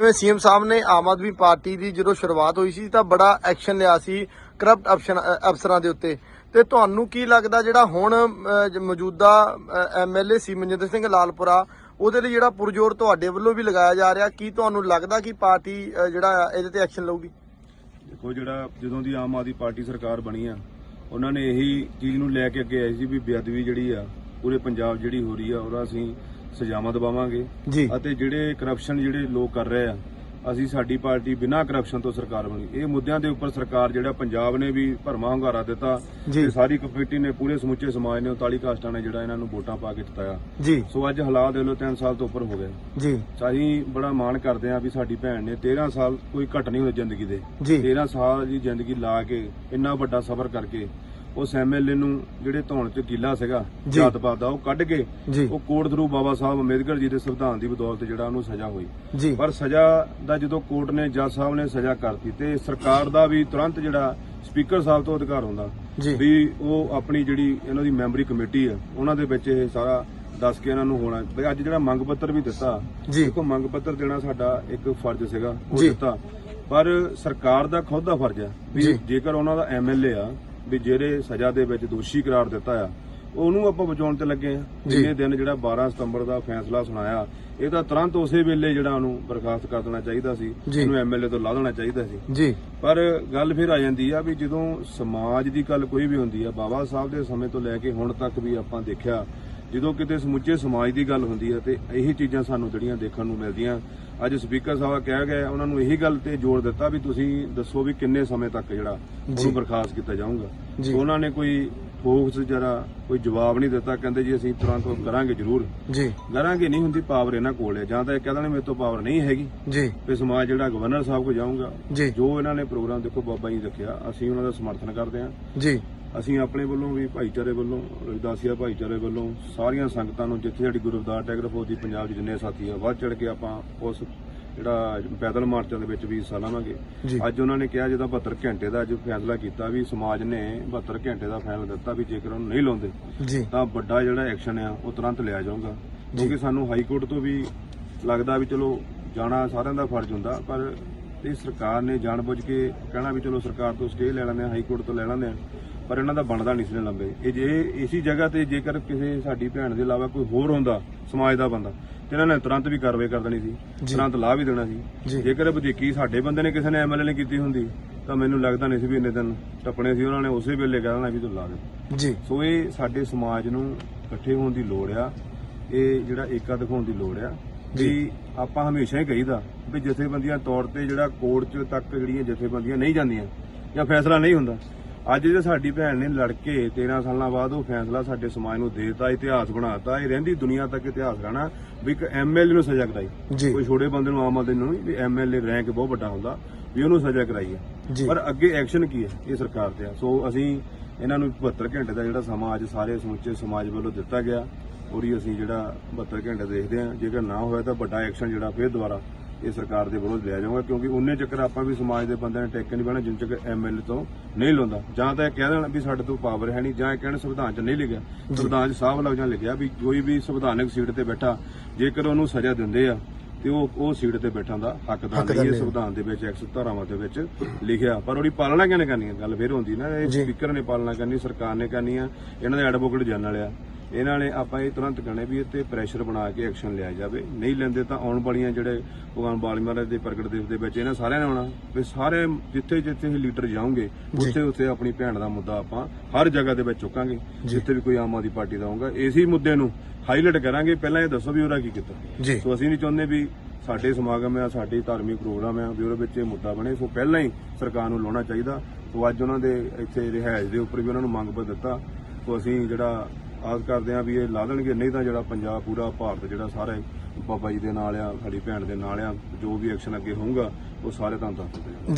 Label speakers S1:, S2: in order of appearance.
S1: ਜਿਵੇਂ ਸੀਐਮ ਸਾਹਿਬ ਨੇ ਆਮ ਆਦਮੀ ਪਾਰਟੀ ਦੀ ਜਦੋਂ ਸ਼ੁਰੂਆਤ ਹੋਈ ਸੀ ਤਾਂ ਬੜਾ ਐਕਸ਼ਨ ਲਿਆ ਸੀ ਕਰਪਟ ਅਫਸਰਾਂ ਦੇ ਉੱਤੇ। ਤੇ ਤੁਹਾਨੂੰ ਕੀ ਲੱਗਦਾ ਜਿਹੜਾ ਹੁਣ ਮੌਜੂਦਾ ਐਮਐਲਏ ਸੀ ਮਨਜਿੰਦਰ ਸਿੰਘ ਲਾਲਪੁਰਾ, ਉਹਦੇ ਲਈ ਜਿਹੜਾ ਪੁਰਜੋਰ ਤੁਹਾਡੇ ਵੱਲੋਂ ਵੀ ਲਗਾਇਆ ਜਾ ਰਿਹਾ, ਕੀ ਤੁਹਾਨੂੰ ਲੱਗਦਾ ਕਿ ਪਾਰਟੀ ਜਿਹੜਾ ਇਹਦੇ ਤੇ ਐਕਸ਼ਨ ਲਊਗੀ?
S2: ਦੇਖੋ ਜਿਹੜਾ ਜਦੋਂ ਦੀ ਆਮ ਆਦਮੀ ਪਾਰਟੀ ਸਰਕਾਰ ਬਣੀ ਆ, ਉਹਨਾਂ ਨੇ ਇਹੀ ਚੀਜ਼ ਨੂੰ ਲੈ ਕੇ ਅੱਗੇ ਆਏ ਸੀ ਵੀ ਬੇਅਦਬੀ ਜਿਹੜੀ ਆ, ਪੂਰੇ ਪੰਜਾਬ ਜਿਹੜੀ ਹੋ ਰਹੀ ਆ, ਉਹਦਾ ਅਸੀਂ ਸਜ਼ਾਵਾਂ ਦਵਾਵਾਂਗੇ
S1: ਜੀ।
S2: ਅਤੇ ਜਿਹੜੇ ਕਰਪਸ਼ਨ ਜਿਹੜੇ ਲੋਕ ਕਰ ਰਹੇ ਆ ਅਸੀਂ ਸਾਡੀ ਪਾਰਟੀ ਬਿਨਾਂ ਕਰਪਸ਼ਨ ਤੋਂ ਸਰਕਾਰ ਬਣੀ। ਇਹ ਮੁੱਦਿਆਂ ਦੇ ਉੱਪਰ ਸਰਕਾਰ ਜਿਹੜਾ ਪੰਜਾਬ ਨੇ ਵੀ ਭਰਮਾ ਹੰਗਾਰਾ ਦਿੱਤਾ। ਤੇ ਸਾਰੀ ਕਮੇਟੀ ਨੇ ਪੂਰੇ ਸਮੁੱਚੇ ਸਮਾਜ ਨੇ 39 ਕਾਸਟਾਂ ਨੇ ਜਿਹੜਾ ਇਹਨਾਂ ਨੂੰ ਵੋਟਾਂ ਪਾ ਕੇ ਜਿਤਾਇਆ
S1: ਜੀ।
S2: ਸੋ ਅੱਜ ਹਾਲਾਤ ਦੇ ਲੋ 3 ਸਾਲ ਤੋਂ ਉੱਪਰ ਹੋ ਗਏ।
S1: ਜੀ।
S2: ਅਸੀਂ ਬੜਾ ਮਾਣ ਕਰਦੇ ਹਾਂ ਵੀ ਸਾਡੀ ਭੈਣ ਨੇ 13 ਸਾਲ ਕੋਈ ਘਟ ਨਹੀਂ ਹੋਈ ਜ਼ਿੰਦਗੀ ਦੇ।
S1: ਜੀ।
S2: 13 ਸਾਲ ਦੀ ਜ਼ਿੰਦਗੀ ਲਾ ਕੇ ਇੰਨਾ ਵੱਡਾ ਸਫ਼ਰ ਕਰਕੇ ਉਸ ਐਮਐਲਏ ਨੂੰ ਜਿਹੜੇ ਧੌਣ ਚ ਕੀਲਾ ਸੀਗਾ। ਜਾਤ ਪਾਤ ਦਾ ਉਹ ਕੱਢ ਕੇ ਉਹ ਕੋਰਟ ਥਰੂ ਬਾਬਾ ਸਾਹਿਬ ਅੰਬੇਦਕਰ ਜੀ ਦੇ ਸੰਵਿਧਾਨ ਦੀ ਬਦੌਲਤ ਜਿਹੜਾ ਉਹਨੂੰ ਸਜ਼ਾ ਹੋਈ। ਪਰ ਸਜ਼ਾ ਦਾ ਜਦੋਂ ਕੋਰਟ ਨੇ ਜੱਜ ਸਾਹਿਬ ਨੇ ਸਜ਼ਾ ਕਰਤੀ ਤੇ ਸਰਕਾਰ ਦਾ ਵੀ ਤੁਰੰਤ ਜਿਹੜਾ ਸਪੀਕਰ ਸਾਹਿਬ ਤੋਂ ਅਧਿਕਾਰ ਹੁੰਦਾ ਵੀ ਉਹ ਆਪਣੀ ਜਿਹੜੀ ਇਹਨਾਂ ਦੀ ਮੈਂਬਰੀ ਕਮੇਟੀ ਆ ਉਹਨਾਂ ਦੇ ਵਿੱਚ ਇਹ ਸਾਰਾ ਦੱਸ ਕੇ ਇਹਨਾਂ ਨੂੰ ਹੋਣਾ। ਵੀ ਅੱਜ ਜਿਹੜਾ ਮੰਗ ਪੱਤਰ ਵੀ ਦਿੱਤਾ ਦੇਖੋ ਮੰਗ ਪੱਤਰ ਦੇਣਾ ਸਾਡਾ ਇੱਕ ਫਰਜ਼ ਸੀਗਾ ਉਹ। ਦਿੱਤਾ। ਪਰ ਸਰਕਾਰ ਦਾ ਖੁਦ ਦਾ ਫਰਜ਼ ਹੈ ਵੀ। ਜੇਕਰ ਉਹਨਾਂ ਦਾ ਐਮਐਲਏ ਆ ਵੀ ਜਿਹੜੇ ਸਜ਼ਾ ਦੇ ਵਿੱਚ ਦੋਸ਼ੀ ਕਰਾਰ ਦਿੱਤਾ ਆ ਉਹਨੂੰ ਆਪਾਂ ਬਚਾਉਣ ਤੇ ਲੱਗੇ ਆ। ਜਿੰਨੇ ਦਿਨ ਜਿਹੜਾ 12 ਸਤੰਬਰ ਦਾ ਫੈਸਲਾ ਸੁਣਾਇਆ ਇਹ ਤਾਂ ਤੁਰੰਤ ਉਸੇ ਵੇਲੇ ਜਿਹੜਾ ਉਹਨੂੰ ਬਰਖਾਸਤ ਕਰ ਦੇਣਾ ਚਾਹੀਦਾ ਸੀ। ਉਹਨੂੰ ਐਮਐਲਏ ਤੋਂ ਲਾ ਦੇਣਾ ਚਾਹੀਦਾ ਸੀ
S1: ਜੀ
S2: ਪਰ ਗੱਲ ਫਿਰ ਆ ਜਾਂਦੀ ਆ ਵੀ ਜਦੋਂ ਸਮਾਜ ਦੀ ਗੱਲ ਕੋਈ ਵੀ ਹੁੰਦੀ ਆ ਬਾਬਾ ਸਾਹਿਬ ਦੇ ਸਮੇਂ ਤੋਂ ਲੈ ਕੇ ਹੁਣ ਤੱਕ ਵੀ ਆਪਾਂ ਦੇਖਿਆ ਜਦੋਂ ਕਿਤੇ ਸਮੁੱਚੇ ਸਮਾਜ ਦੀ ਗੱਲ ਹੁੰਦੀ ਆ ਤੇ ਇਹੀ ਚੀਜ਼ਾਂ ਸਾਨੂੰ ਜਿਹੜੀਆਂ ਦੇਖਣ ਨੂੰ ਮਿਲਦੀਆਂ ਅੱਜ ਸਪੀਕਰ ਸਾਹਿਬ ਕਹਿ ਗਏ ਉਹਨਾਂ ਨੂੰ ਇਹੀ ਗੱਲ ਤੇ ਜ਼ੋਰ ਦਿੱਤਾ ਵੀ ਤੁਸੀਂ ਦੱਸੋ ਵੀ ਕਿੰਨੇ ਸਮੇਂ ਤੱਕ ਜਿਹੜਾ
S1: ਜੀ।
S2: ਉਹਨੂੰ ਬਰਖਾਸਤ ਕੀਤਾ ਜਾਊਗਾ ਉਹਨਾਂ ਨੇ ਕੋਈ ਠੋਸ ਜਰਾ ਕੋਈ ਜਵਾਬ ਨਹੀਂ ਦਿੱਤਾ ਕਹਿੰਦੇ ਜੀ ਅਸੀਂ ਤੁਰੰਤ ਕਰਾਂਗੇ ਜ਼ਰੂਰ।
S1: ਜੀ।
S2: ਕਰਾਂਗੇ ਨਹੀਂ ਹੁੰਦੀ ਪਾਵਰ ਇਹਨਾਂ ਕੋਲ ਹੈ। ਜਾਂ ਤਾਂ ਇਹ ਕਹਿੰਦੇ ਨੇ ਮੇਰੇ ਤੋਂ ਪਾਵਰ ਨਹੀਂ ਹੈਗੀ।
S1: ਜੀ।
S2: ਵੀ ਸਮਾਜ ਜਿਹੜਾ ਗਵਰਨਰ ਸਾਹਿਬ ਕੋ ਜਾਊਗਾ
S1: ਜੀ।
S2: ਇਹਨਾਂ ਨੇ ਪ੍ਰੋਗਰਾਮ ਦੇਖੋ ਬਾਬਾ ਜੀ ਰੱਖਿਆ ਅਸੀਂ ਉਹਨਾਂ ਦਾ ਸਮਰਥਨ ਕਰਦੇ ਹਾਂ।
S1: ਜੀ।
S2: ਅਸੀਂ ਆਪਣੇ ਵੱਲੋਂ ਵੀ ਭਾਈਚਾਰੇ ਵੱਲੋਂ ਰਵਿਦਾਸੀਆ ਭਾਈਚਾਰੇ ਵੱਲੋਂ ਸਾਰੀਆਂ ਸੰਗਤਾਂ ਨੂੰ ਜਿੱਥੇ ਸਾਡੀ ਗੁਰੂ ਰਵਿਦਾਸ ਟੈਗਰ ਫੌਜੀ ਪੰਜਾਬ ਦੇ ਜਿੰਨੇ ਸਾਥੀ ਆ ਵੱਧ ਚੜ ਕੇ ਆਪਾਂ ਉਸ ਜਿਹੜਾ ਪੈਦਲ ਮਾਰਚਾਂ ਦੇ ਵਿੱਚ ਵੀ ਹਿੱਸਾ ਲਵਾਂਗੇ। ਅੱਜ ਉਹਨਾਂ ਨੇ ਕਿਹਾ ਜਿਹਦਾ 72 ਘੰਟੇ ਦਾ ਅੱਜ ਫੈਸਲਾ ਕੀਤਾ ਵੀ ਸਮਾਜ ਨੇ 72 ਘੰਟੇ ਦਾ ਫੈਸਲਾ ਦਿੱਤਾ ਵੀ ਜੇਕਰ ਉਹਨੂੰ ਨਹੀਂ ਲਾਉਂਦੇ ਤਾਂ ਵੱਡਾ ਜਿਹੜਾ ਐਕਸ਼ਨ ਆ ਉਹ ਤੁਰੰਤ ਲਿਆ ਜਾਊਗਾ। ਕਿਉਂਕਿ ਸਾਨੂੰ ਹਾਈ ਕੋਰਟ ਤੋਂ ਵੀ ਲੱਗਦਾ ਵੀ ਚਲੋ ਜਾਣਾ ਸਾਰਿਆਂ ਦਾ ਫਰਜ਼ ਹੁੰਦਾ ਪਰ ਇਹ ਸਰਕਾਰ ਨੇ ਜਾਣਬੁੱਝ ਕੇ ਕਹਿਣਾ ਵੀ ਚਲੋ ਸਰਕਾਰ ਤੋਂ ਸਟੇ ਲੈ ਆ ਹਾਈ ਕੋਰਟ ਤੋਂ ਲੈ ਆ ਪਰ ਇਹਨਾਂ ਦਾ ਬਣਦਾ ਨਹੀਂ ਸੀ ਲੰਬੇ। ਇਹ ਜੇ ਇਸੀ ਜਗ੍ਹਾ ਤੇ ਜੇਕਰ ਕਿਸੇ ਸਾਡੀ ਭੈਣ ਦੇ ਇਲਾਵਾ ਕੋਈ ਹੋਰ ਹੁੰਦਾ ਸਮਾਜ ਦਾ ਬੰਦਾ ਤੇ ਇਹਨਾਂ ਨੇ ਤੁਰੰਤ ਵੀ ਕਾਰਵਾਈ ਕਰ ਦੇਣੀ ਸੀ। ਤੁਰੰਤ ਲਾਹ ਵੀ ਦੇਣਾ। ਸੀ। ਜੇਕਰ ਵਧੀਕੀ ਸਾਡੇ ਬੰਦੇ ਨੇ ਕਿਸੇ ਨੇ ਐਮਐਲਏ ਨੇ ਕੀਤੀ ਹੁੰਦੀ ਤਾਂ ਮੈਨੂੰ ਲੱਗਦਾ ਨਹੀਂ ਸੀ ਵੀ ਇੰਨੇ ਦਿਨ ਟੱਪਣੇ ਸੀ। ਉਹਨਾਂ ਨੇ ਉਸੇ ਵੇਲੇ ਕਹਿ ਦੇਣਾ ਵੀ ਤੂੰ ਲਾ ਦੇ।
S1: ਜੀ।
S2: ਸੋ ਇਹ ਸਾਡੇ ਸਮਾਜ ਨੂੰ ਇਕੱਠੇ ਹੋਣ ਦੀ ਲੋੜ ਆ। ਇਹ ਜਿਹੜਾ ਏਕਾ ਦਿਖਾਉਣ ਦੀ ਲੋੜ ਆ ਵੀ ਆਪਾਂ ਹਮੇਸ਼ਾ ਹੀ ਕਹੀਦਾ ਵੀ ਜਥੇਬੰਦੀਆਂ ਤੌਰ ਤੇ ਜਿਹੜਾ ਕੋਰਟ ਚ ਤੱਕ ਜਿਹੜੀਆਂ ਜਥੇਬੰਦੀਆਂ ਨਹੀਂ ਜਾਂਦੀਆਂ ਜਾਂ ਫੈਸਲਾ ਨਹੀਂ ਹੁੰਦਾ ਅੱਜ ਜੇ ਸਾਡੀ ਭੈਣ ਨੇ ਲੜ ਕੇ 13 ਸਾਲਾਂ ਬਾਅਦ ਉਹ ਫੈਸਲਾ ਸਾਡੇ ਸਮਾਜ ਨੂੰ ਦੇਤਾ ਇਤਿਹਾਸ ਬਣਾਤਾ। ਇਹ ਰਹਿੰਦੀ ਦੁਨੀਆ ਤੱਕ ਇਤਿਹਾਸ ਰਹਿਣਾ ਵੀ ਇੱਕ ਐਮਐਲਏ ਨੂੰ ਸਜ਼ਾ ਕਰਾਈ। ਕੋਈ ਛੋਟੇ ਬੰਦੇ ਨੂੰ ਆਮ ਆਦਮੀ ਨੂੰ ਨਹੀਂ ਵੀ ਐਮਐਲਏ ਰੈਂਕ ਬਹੁਤ ਵੱਡਾ ਹੁੰਦਾ ਵੀ ਉਹਨੂੰ ਸਜ਼ਾ ਕਰਾਈ ਹੈ। ਪਰ ਅੱਗੇ ਐਕਸ਼ਨ ਕੀ ਹੈ ਇਹ ਸਰਕਾਰ ਤੇ? ਆ ਸੋ ਅਸੀਂ ਇਹਨਾਂ ਨੂੰ 72 ਘੰਟੇ ਦਾ ਜਿਹੜਾ ਸਮਾਂ ਅੱਜ ਸਾਰੇ ਸਮੁੱਚੇ ਸਮਾਜ ਵੱਲੋਂ ਦਿੱਤਾ ਗਿਆ ਉਹਦੀ ਅਸੀਂ ਜਿਹੜਾ 72 ਘੰਟੇ ਦੇਖਦੇ ਹਾਂ। ਜੇਕਰ ਨਾ ਹੋਇਆ ਤਾਂ ਵੱਡਾ ਐਕਸ਼ਨ ਜਿਹੜਾ ਫਿਰ ਦੁਬਾਰਾ ਇਹ ਸਰਕਾਰ ਦੇ ਵਿਰੋਧ ਲਿਆ ਜਾਊਗਾ ਕਿਉਂਕਿ ਉਹਨੇ ਚੱਕਰ ਆਪਾਂ ਵੀ ਸਮਾਜ ਦੇ ਬੰਦਿਆਂ ਨੇ ਟੇਕ ਨਹੀਂ ਬਹਿਣਾ ਜਿੰਨ ਚੱਕਰ ਐਮਐਲਏ ਤੋਂ ਨਹੀਂ ਲਾਉਂਦਾ। ਜਾਂ ਤਾਂ ਇਹ ਕਹਿ ਦੇਣ ਵੀ ਸਾਡੇ ਤੋਂ ਪਾਵਰ ਹੈ ਨਹੀਂ ਜਾਂ ਇਹ ਕਹਿਣ ਸੰਵਿਧਾਨ 'ਚ ਨਹੀਂ ਲਿਖਿਆ। ਸੰਵਿਧਾਨ 'ਚ ਸਾਫ਼ ਲਫ਼ਜ਼ਾਂ ਲਿਖਿਆ ਵੀ ਕੋਈ ਵੀ ਸੰਵਿਧਾਨਕ ਸੀਟ ਤੇ ਬੈਠਾ ਜੇਕਰ ਉਹਨੂੰ ਸਜ਼ਾ ਦਿੰਦੇ ਆ ਤੇ ਉਹ ਉਹ ਸੀਟ ਤੇ ਬੈਠਣ ਦਾ ਹੱਕਦਾਰ ਨਹੀਂ ਇਹ। ਸੰਵਿਧਾਨ ਦੇ ਵਿੱਚ 100 ਧਾਰਾਵਾਂ ਦੇ ਵਿੱਚ ਲਿਖਿਆ। ਪਰ ਉਹਦੀ ਪਾਲਣਾ ਕਿਹਨੇ ਕਰਨੀ ਹੈ? ਗੱਲ ਫਿਰ ਹੁੰਦੀ ਨਾ ਇਹ
S1: ਜੀ।
S2: ਸਪੀਕਰ ਨੇ ਪਾਲਣਾ ਕਰਨੀ ਸਰਕਾਰ ਨੇ ਕਰਨੀ ਆ ਇਹਨਾਂ ਦੇ ਐਡਵੋਕੇਟ ਜਨਰਲ ਆ। ਇਹਨਾਂ ਨੇ ਆਪਾਂ ਇਹ ਤੁਰੰਤ ਕਰਨੇ ਵੀ ਤੇ ਪ੍ਰੈਸ਼ਰ ਬਣਾ ਕੇ ਐਕਸ਼ਨ ਲਿਆ ਜਾਵੇ। ਨਹੀਂ ਲੈਂਦੇ ਤਾਂ ਆਉਣ ਵਾਲੀਆਂ ਜਿਹੜੇ ਭਗਵਾਨ ਬਾਲੀ ਮਹਾਰਾਜ ਦੇ ਪ੍ਰਗਟ ਦਿਵਸ ਦੇ ਵਿੱਚ ਇਹਨਾਂ ਸਾਰਿਆਂ ਨੇ ਆਉਣਾ। ਵੀ ਸਾਰੇ ਜਿੱਥੇ ਜਿੱਥੇ ਇਹ ਲੀਡਰ ਜਾਓਗੇ
S1: ਜੀ।
S2: ਉੱਥੇ ਉੱਥੇ ਆਪਣੀ ਭੈਣ ਦਾ ਮੁੱਦਾ ਆਪਾਂ ਹਰ ਜਗ੍ਹਾ ਦੇ ਵਿੱਚ ਚੁੱਕਾਂਗੇ। ਜਿੱਥੇ ਵੀ ਕੋਈ ਆਮ ਆਦਮੀ ਪਾਰਟੀ ਦਾ ਆਊਗਾ ਇਸੇ ਮੁੱਦੇ ਨੂੰ ਹਾਈਲਾਈਟ ਕਰਾਂਗੇ। ਪਹਿਲਾਂ ਇਹ ਦੱਸੋ ਵੀ ਉਹਦਾ ਕੀ ਕੀਤਾ। ਸੋ ਅਸੀਂ ਨਹੀਂ ਚਾਹੁੰਦੇ ਵੀ ਸਾਡੇ ਸਮਾਗਮ ਆ ਸਾਡੇ ਧਾਰਮਿਕ ਪ੍ਰੋਗਰਾਮ ਆ ਵੀ ਉਹਦੇ ਵਿੱਚ ਇਹ ਮੁੱਦਾ ਬਣੇ। ਸੋ ਪਹਿਲਾਂ ਹੀ ਸਰਕਾਰ ਨੂੰ ਲਾਉਣਾ ਚਾਹੀਦਾ। ਸੋ ਅੱਜ ਉਹਨਾਂ ਦੇ ਇੱਥੇ ਰਿਹਾਇਸ਼ ਦੇ ਉੱਪਰ ਵੀ ਉਹਨਾਂ ਨੂੰ ਮੰਗ ਪੱਤਰ ਦਿੱਤਾ। ਸੋ ਅਸੀਂ ਜਿਹੜਾ ਆਸ ਕਰਦੇ ਆ ਵੀ ਇਹ ਲਾ ਦੇਣਗੇ, ਨਹੀਂ ਤਾਂ ਜਿਹੜਾ ਪੰਜਾਬ ਪੂਰਾ ਭਾਰਤ ਜਿਹੜਾ ਸਾਰੇ ਬਾਬਾ ਜੀ ਦੇ ਨਾਲ ਆ, ਸਾਡੀ ਭੈਣ ਦੇ ਨਾਲ ਆ, ਜੋ ਵੀ ਐਕਸ਼ਨ ਅੱਗੇ ਹੋਊਗਾ, ਉਹ ਸਾਰੇ ਤੁਹਾਨੂੰ ਦੱਸ ਦਿੰਦੇ